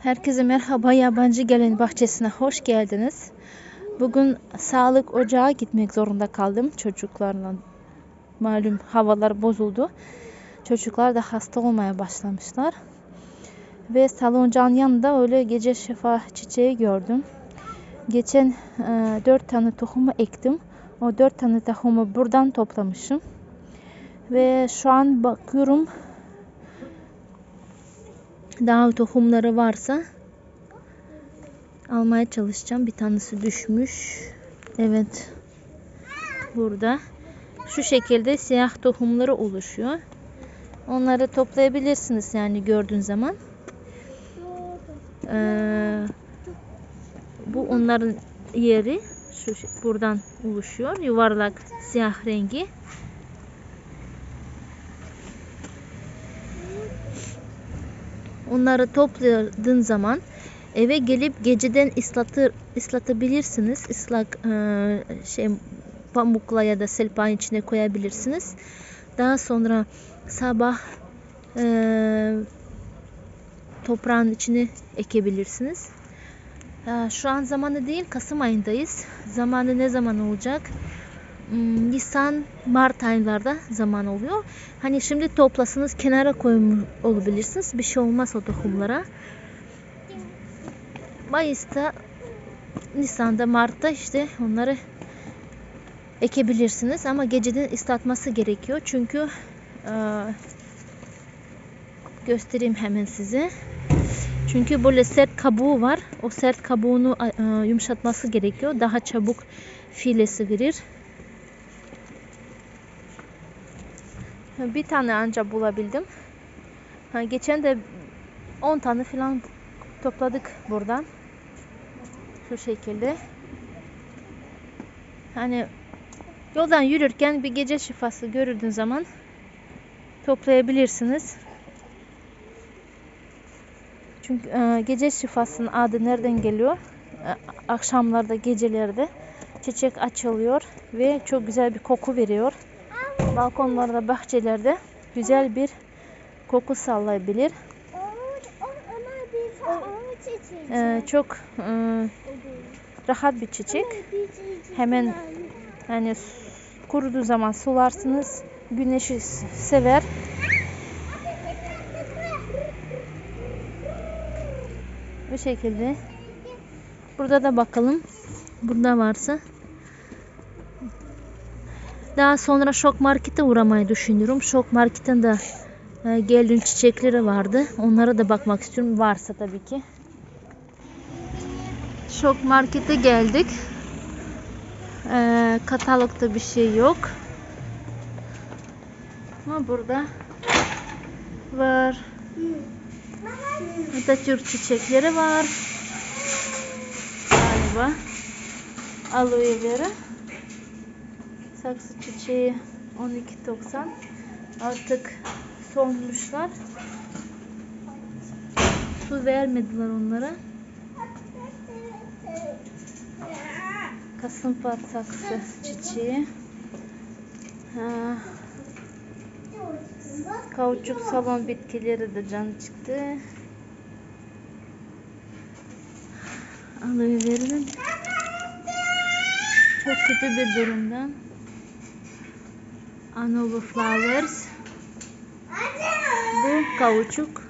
Herkese merhaba. Yabancı Gelin Bahçesi'ne hoş geldiniz. Bugün sağlık ocağı gitmek zorunda kaldım çocuklarla. Malum havalar bozuldu. Çocuklar da hasta olmaya başlamışlar. Ve salıncağın yanında öyle gece şifa çiçeği gördüm. Geçen e, 4 tane tohumu ektim. O 4 tane tohumu buradan toplamışım. Ve şu an bakıyorum daha tohumları varsa almaya çalışacağım. Bir tanesi düşmüş. Evet. Burada. Şu şekilde siyah tohumları oluşuyor. Onları toplayabilirsiniz yani gördüğün zaman. Ee, bu onların yeri. Şu buradan oluşuyor. Yuvarlak siyah rengi. Onları topladığın zaman eve gelip geceden ıslatır, ıslatabilirsiniz. Islak e, şey pamukla ya da selpan içine koyabilirsiniz. Daha sonra sabah e, toprağın içine ekebilirsiniz. E, şu an zamanı değil Kasım ayındayız. Zamanı ne zaman olacak? Hmm, Nisan, Mart aylarda zaman oluyor. Hani şimdi toplasınız kenara koymuş olabilirsiniz. Bir şey olmaz o tohumlara. Mayıs'ta, Nisan'da, Mart'ta işte onları ekebilirsiniz. Ama geceden ıslatması gerekiyor. Çünkü e, göstereyim hemen size. Çünkü böyle sert kabuğu var. O sert kabuğunu e, yumuşatması gerekiyor. Daha çabuk filesi verir. Bir tane anca bulabildim. Ha, geçen de 10 tane falan topladık buradan. Şu şekilde. Hani yoldan yürürken bir gece şifası görürdüğün zaman toplayabilirsiniz. Çünkü e, gece şifasının adı nereden geliyor? E, akşamlarda, gecelerde çiçek açılıyor ve çok güzel bir koku veriyor balkonlarda, bahçelerde güzel bir koku sallayabilir. Ee, çok e, rahat bir çiçek. Hemen yani kuruduğu zaman sularsınız. Güneşi sever. Bu şekilde. Burada da bakalım. Burada varsa daha sonra Şok Market'e uğramayı düşünüyorum. Şok Market'in de e, geldiğin çiçekleri vardı. Onlara da bakmak istiyorum. Varsa tabii ki. Şok Market'e geldik. E, katalogda bir şey yok. Ama burada var. Atatürk çiçekleri var. Galiba. Aloe vera. Saksı çiçeği 12.90 artık solmuşlar. Su vermediler onlara. Kasımpart saksı çiçeği. Ha. Kauçuk salon bitkileri de can çıktı. Vera'nın çok kötü bir durumda. Anova Flowers. Bu kauçuk.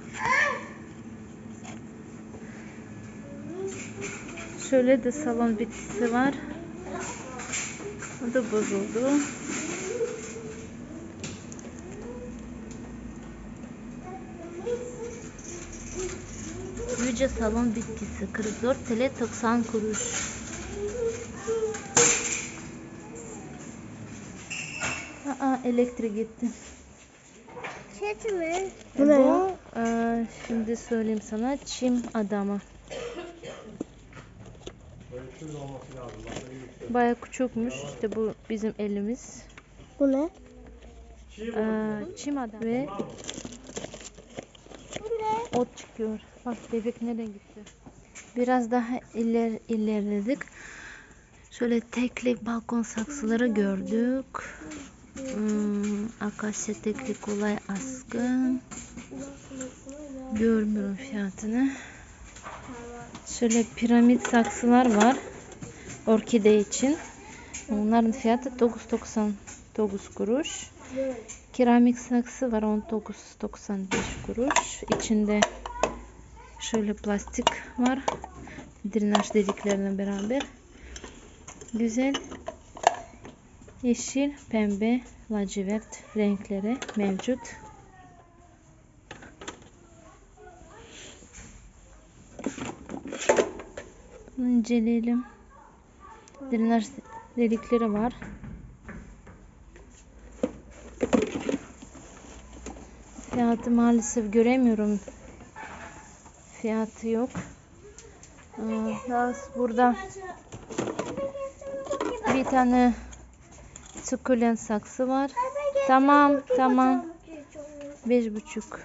Şöyle de salon bitkisi var. O da bozuldu. Yüce salon bitkisi 44 TL 90 kuruş. Elektrik gitti. Çet mi? Bu, e, bu e, şimdi söyleyeyim sana çim adamı. Baya küçükmüş. İşte bu bizim elimiz. Bu ne? E, çim adam ve ot çıkıyor. Bak bebek nereye gitti? Biraz daha iler ilerledik. Şöyle tekli balkon saksıları gördük. Hmm, akasya tekli kolay askı. Görmüyorum fiyatını. Şöyle piramit saksılar var. Orkide için. Onların fiyatı 9.99 kuruş. Keramik saksı var 19.95 kuruş. İçinde şöyle plastik var. Drenaj deliklerle beraber. Güzel yeşil, pembe, lacivert renkleri mevcut. Bunu inceleyelim. Drenaj delikleri var. Fiyatı maalesef göremiyorum. Fiyatı yok. Daha burada bir tane sukulent saksı var. Tamam, tamam. Beş buçuk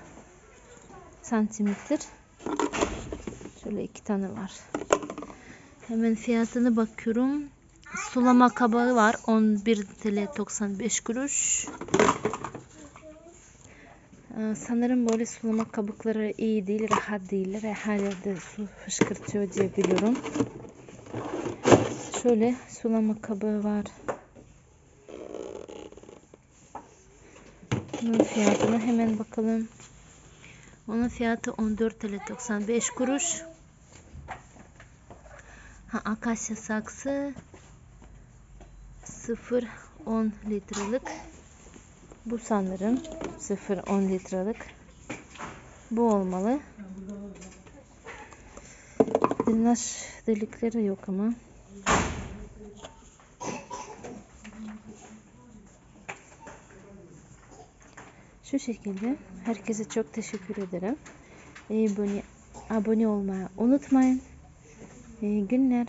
santimetre. Şöyle iki tane var. Hemen fiyatını bakıyorum. Sulama kabağı var. 11 TL 95 kuruş. Ee, Sanırım böyle sulama kabukları iyi değil, rahat değiller. Her yerde su fışkırtıyor diye biliyorum. Şöyle sulama kabı var. Bunun fiyatına hemen bakalım. Onun fiyatı 14 TL 95 kuruş. Ha, akasya saksı 0-10 litrelik. Bu sanırım 0-10 litrelik. Bu olmalı. Drenaj delikleri yok ama. Şu şekilde. Herkese çok teşekkür ederim. Abone, abone olmayı unutmayın. İyi günler.